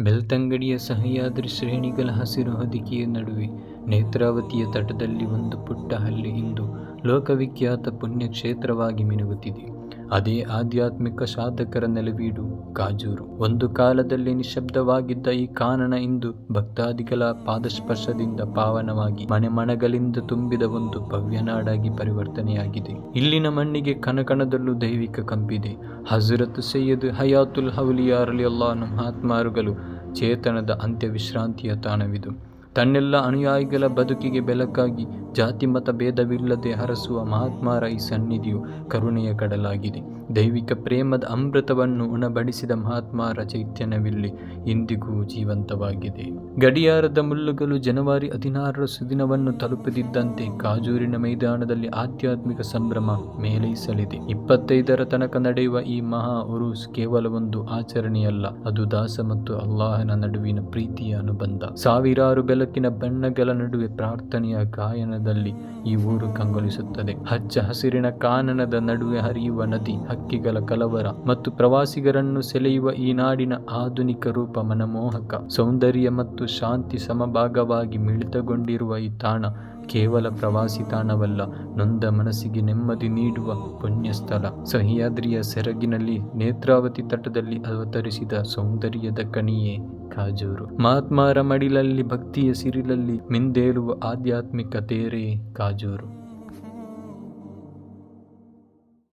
ಬೆಳ್ತಂಗಡಿಯ ಸಹ್ಯಾದ್ರಿ ಶ್ರೇಣಿಗಳ ಹಸಿರು ಹೊದಿಕೆಯ ನಡುವೆ ನೇತ್ರಾವತಿಯ ತಟದಲ್ಲಿ ಒಂದು ಪುಟ್ಟ ಹಳ್ಳಿ ಇಂದು ಲೋಕವಿಖ್ಯಾತ ಪುಣ್ಯಕ್ಷೇತ್ರವಾಗಿ ಮಿನುಗುತ್ತಿದೆ. ಅದೇ ಆಧ್ಯಾತ್ಮಿಕ ಸಾಧಕರ ನೆಲೆವೀಡು ಕಾಜೂರು ಒಂದು ಕಾಲದಲ್ಲಿ ನಿಶಬ್ದವಾಗಿದ್ದ ಈ ಕಾನನ ಇಂದು ಭಕ್ತಾದಿಗಳ ಪಾದಸ್ಪರ್ಶದಿಂದ ಪಾವನವಾಗಿ ಮನೆ ಮನಗಳಿಂದ ತುಂಬಿದ ಒಂದು ಭವ್ಯ ನಾಡಾಗಿ ಪರಿವರ್ತನೆಯಾಗಿದೆ. ಇಲ್ಲಿನ ಮಣ್ಣಿಗೆ ಕನಕಣದಲ್ಲೂ ದೈವಿಕ ಕಂಪಿದೆ. ಹಜರತ್ ಸೈಯದ್ ಹಯಾತುಲ್ ಹವಲಿಯಾರಲಿ ಅಲ್ಲಾಹ್ ಮಹಾತ್ಮಾರುಗಳು ಚೇತನದ ಅಂತ್ಯ ವಿಶ್ರಾಂತಿಯ ತಾಣವಿದು. ತನ್ನೆಲ್ಲ ಅನುಯಾಯಿಗಳ ಬದುಕಿಗೆ ಬೆಳಕಾಗಿ ಜಾತಿ ಮತ ಭೇದವಿಲ್ಲದೆ ಹರಸುವ ಮಹಾತ್ಮರ ಈ ಸನ್ನಿಧಿಯು ಕರುಣೆಯ ಕಡಲಾಗಿದೆ. ದೈವಿಕ ಪ್ರೇಮದ ಅಮೃತವನ್ನು ಉಣಬಡಿಸಿದ ಮಹಾತ್ಮರ ಚೈತನ್ಯವಿಲ್ಲಿ ಇಂದಿಗೂ ಜೀವಂತವಾಗಿದೆ. ಗಡಿಯಾರದ ಮುಳ್ಳುಗಳು ಜನವರಿ ಹದಿನಾರರ ಸುದಿನವನ್ನು ತಲುಪದಿದ್ದಂತೆ ಕಾಜೂರಿನ ಮೈದಾನದಲ್ಲಿ ಆಧ್ಯಾತ್ಮಿಕ ಸಂಭ್ರಮ ಮೇಲೈಸಲಿದೆ. ಇಪ್ಪತ್ತೈದರ ತನಕ ನಡೆಯುವ ಈ ಮಹಾ ಉರುಸ್ ಕೇವಲ ಒಂದು ಆಚರಣೆಯಲ್ಲ, ಅದು ದಾಸ ಮತ್ತು ಅಲ್ಲಾಹನ ನಡುವಿನ ಪ್ರೀತಿಯ ಅನುಬಂಧ. ಸಾವಿರಾರು ಬೆಳಕಿನ ಬಣ್ಣಗಳ ನಡುವೆ ಪ್ರಾರ್ಥನೆಯ ಗಾಯನದಲ್ಲಿ ಈ ಊರು ಕಂಗೊಳಿಸುತ್ತದೆ. ಹಚ್ಚ ಹಸಿರಿನ ಕಾನನದ ನಡುವೆ ಹರಿಯುವ ನದಿ, ಹಕ್ಕಿಗಳ ಕಲವರ ಮತ್ತು ಪ್ರವಾಸಿಗರನ್ನು ಸೆಳೆಯುವ ಈ ನಾಡಿನ ಆಧುನಿಕ ರೂಪ ಮನಮೋಹಕ, ಸೌಂದರ್ಯ ಮತ್ತು ಶಾಂತಿ ಸಮಭಾಗವಾಗಿ ಮಿಳಿತಗೊಂಡಿರುವ ಈ ತಾಣ ಕೇವಲ ಪ್ರವಾಸಿ ತಾಣವಲ್ಲ, ನೊಂದ ಮನಸ್ಸಿಗೆ ನೆಮ್ಮದಿ ನೀಡುವ ಪುಣ್ಯಸ್ಥಳ. ಸಹ್ಯಾದ್ರಿಯ ಸೆರಗಿನಲ್ಲಿ ನೇತ್ರಾವತಿ ತಟದಲ್ಲಿ ಅವತರಿಸಿದ ಸೌಂದರ್ಯದ ಕಣಿಯೇ ಕಾಜೂರು ಮಹಾತ್ಮಾರ ಮಡಿಲಲ್ಲಿ ಭಕ್ತಿಯ ಸಿರಿಲಲ್ಲಿ ಮಿಂದೇಳುವ ಆಧ್ಯಾತ್ಮಿಕ ತೇರೇ ಕಾಜೂರು